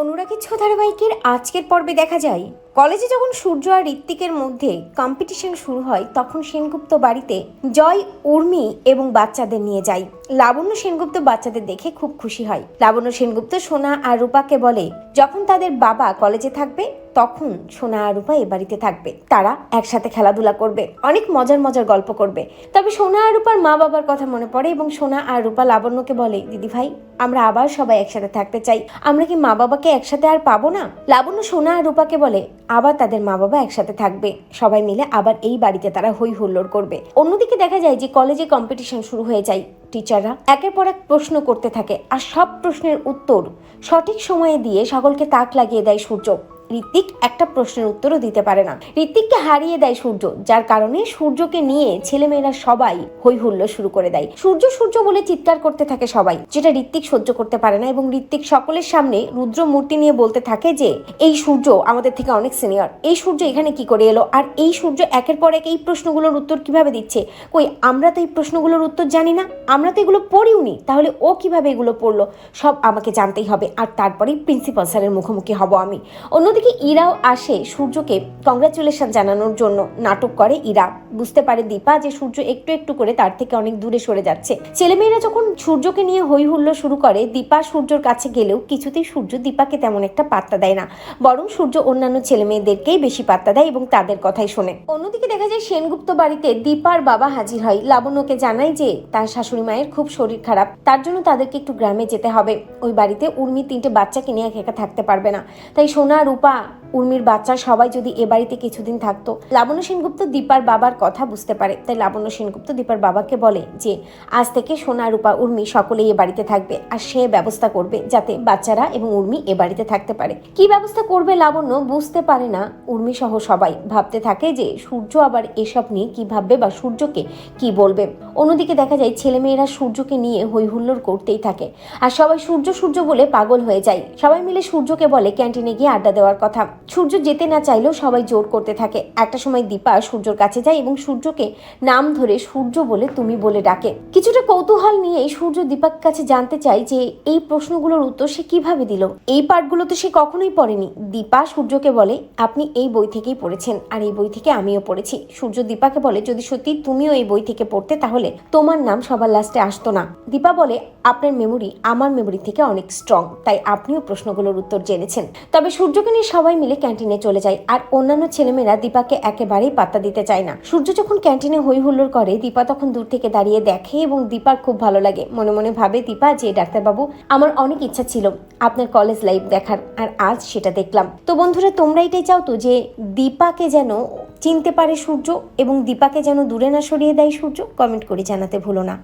অনুরাগের ছো ধারাবাহিকের আজকের পর্বে দেখা যায়। কলেজে যখন সূর্য আর ঋত্বিকের মধ্যে কম্পিটিশন শুরু হয়, তখন সেনগুপ্ত বাড়িতে জয়, উর্মি এবং বাচ্চাদের নিয়ে যায়। লাবণ্য সেনগুপ্ত বাচ্চাদের দেখে খুব খুশি হয়। লাবণ্য সেনগুপ্ত সোনা আর রূপাকে বলে, যখন তাদের বাবা কলেজে থাকবে তখন সোনা আর রূপা এ বাড়িতে থাকবে। তারা একসাথে খেলাধুলা করবে, অনেক মজার মজার গল্প করবে। তবে সোনা আর রূপার মা বাবার কথা মনে পড়ে এবং সোনা আর রূপা লাবণ্যকে বলে, দিদি ভাই, আমরা আবার সবাই একসাথে থাকতে চাই। আমরা কি মা বাবাকে একসাথে আর পাবো না? লাবণ্য সোনা আর রূপাকে বলে, আবার তাদের মা বাবা একসাথে থাকবে। সবাই মিলে আবার এই বাড়িতে তারা হই হুল্লোড় করবে। অন্যদিকে দেখা যায় যে কলেজে কম্পিটিশন শুরু হয়ে যায়। টিচাররা একের পর এক প্রশ্ন করতে থাকে, আর সব প্রশ্নের উত্তর সঠিক সময়ে দিয়ে সকলকে তাক লাগিয়ে দেয় সূর্য। ঋত্বিক একটা প্রশ্নের উত্তরও দিতে পারে না। ঋত্বিককে হারিয়ে দেয় সূর্য, যার কারণে সূর্যকে নিয়ে ছেলেমেয়েরা সবাই হই হুল্লো শুরু করে দেয়। সূর্য সূর্য বলে চিৎকার করতে থাকে সবাই, যেটা ঋত্বিক সহ্য করতে পারে না এবং ঋত্বিক সকলের সামনে রুদ্র মূর্তি নিয়ে বলতে থাকে যে, এই সূর্য আমাদের থেকে অনেক সিনিয়র এই সূর্য এখানে কি করে এলো? আর এই সূর্য একের পর এক এই প্রশ্নগুলোর উত্তর কীভাবে দিচ্ছে? কই, আমরা তো এই প্রশ্নগুলোর উত্তর জানি না। আমরা তো এগুলো পড়িওনি। তাহলে ও কীভাবে এগুলো পড়ল? সব আমাকে জানতেই হবে। আর তারপরেই প্রিন্সিপাল স্যারের মুখোমুখি হব আমি। অন্যদিকে ইরাও আসে সূর্যকে। কংগ্রাচুলেশন জানানোর জন্য নাটক করে ইরা। বুঝতে পারে দীপা যে সূর্য একটু একটু করে তার থেকে অনেক দূরে সরে যাচ্ছে। ছেলেমেয়েরা যখন সূর্যকে নিয়ে হই হুল্লো শুরু করে, দীপা সূর্যর কাছে গেলেও কিছুতেই সূর্য দীপাকে তেমন একটা পাত্তা দেয় না। বরং সূর্য অন্যান্য ছেলে মেয়েদেরকেই বেশি পাত্তা দেয় এবং তাদের কথাই শোনে। অন্যদিকে দেখা যায়, সেনগুপ্ত বাড়িতে দীপার বাবা হাজির হয়। লাবণ্যকে জানায় যে তার শাশুড়ি মায়ের খুব শরীর খারাপ। তার জন্য তাদেরকে একটু গ্রামে যেতে হবে। ওই বাড়িতে উর্মি তিনটে বাচ্চাকে নিয়ে একা থাকতে পারবে না। তাই সোনা, রূপা ま。উর্মির বাচ্চা সবাই যদি এ বাড়িতে কিছুদিন থাকতো। লাবণ্য সেনগুপ্ত দীপার বাবার কথা বুঝতে পারে। তাই লাবণ্য সেনগুপ্ত দীপার বাবাকে বলে যে, আজ থেকে সোনা, রূপা, উর্মি সকলেই এ বাড়িতে থাকবে আর সে ব্যবস্থা করবে যাতে বাচ্চারা এবং উর্মি এ বাড়িতে থাকতে পারে। কি ব্যবস্থা করবে লাবণ্য বুঝতে পারে না। উর্মি সহ সবাই ভাবতে থাকে যে, সূর্য আবার এসব নিয়ে কি ভাববে বা সূর্যকে কি বলবে? অন্যদিকে দেখা যায় ছেলেমেয়েরা সূর্যকে নিয়ে হই হুল্লোড় করতেই থাকে। আর সবাই সূর্য সূর্য বলে পাগল হয়ে যায়। সবাই মিলে সূর্যকে বলে ক্যান্টিনে গিয়ে আড্ডা দেওয়ার কথা। সূর্য যেতে না চাইলেও সবাই জোর করতে থাকে। একটা সময় দীপা সূর্যর কাছে যায় এবং সূর্যকে নাম ধরে সূর্য বলে তুমি বলে ডাকে। কিছুটা কৌতূহল নিয়ে সূর্য দীপার কাছে জানতে চায় যে এই প্রশ্নগুলোর উত্তর সে কীভাবে দিল। এই পাঠগুলো তো সে কখনোই পড়েনি। দীপা সূর্যকে বলে, আপনি এই বই থেকেই পড়েছেন আর এই বই থেকে আমিও পড়েছি। সূর্য দীপাকে বলে, যদি সত্যি তুমিও এই বই থেকে পড়তে, তাহলে তোমার নাম সবার লাস্টে আসতো না। দীপা বলে, আপনার মেমোরি আমার মেমোরি থেকে অনেক স্ট্রং তাই আপনিও প্রশ্নগুলোর উত্তর জেনেছেন। তবে সূর্যকে নিয়ে সবাই মিলে ক্যান্টিনে চলে যায়। আর অন্যান্য ছেলেমেয়েরা দীপাকে একেবারেই পাত্তা দিতে চায় না। সূর্য যখন ক্যান্টিনে হই হুল্লোড় করে, দীপা তখন দূর থেকে দাঁড়িয়ে দেখে এবং দীপার খুব ভালো লাগে। মনে মনে ভাবে, দীপা, যে ডাক্তারবাবু, আমার অনেক ইচ্ছা ছিল আপনার কলেজ লাইফ দেখার, আর আজ সেটা দেখলাম। তো বন্ধুরা, তোমরা এটাই চাও তো যে দীপাকে যেন চিনতে পারে সূর্য এবং দীপাকে যেন দূরে না সরিয়ে দেয় সূর্য? কমেন্ট করে জানাতে ভুলো না।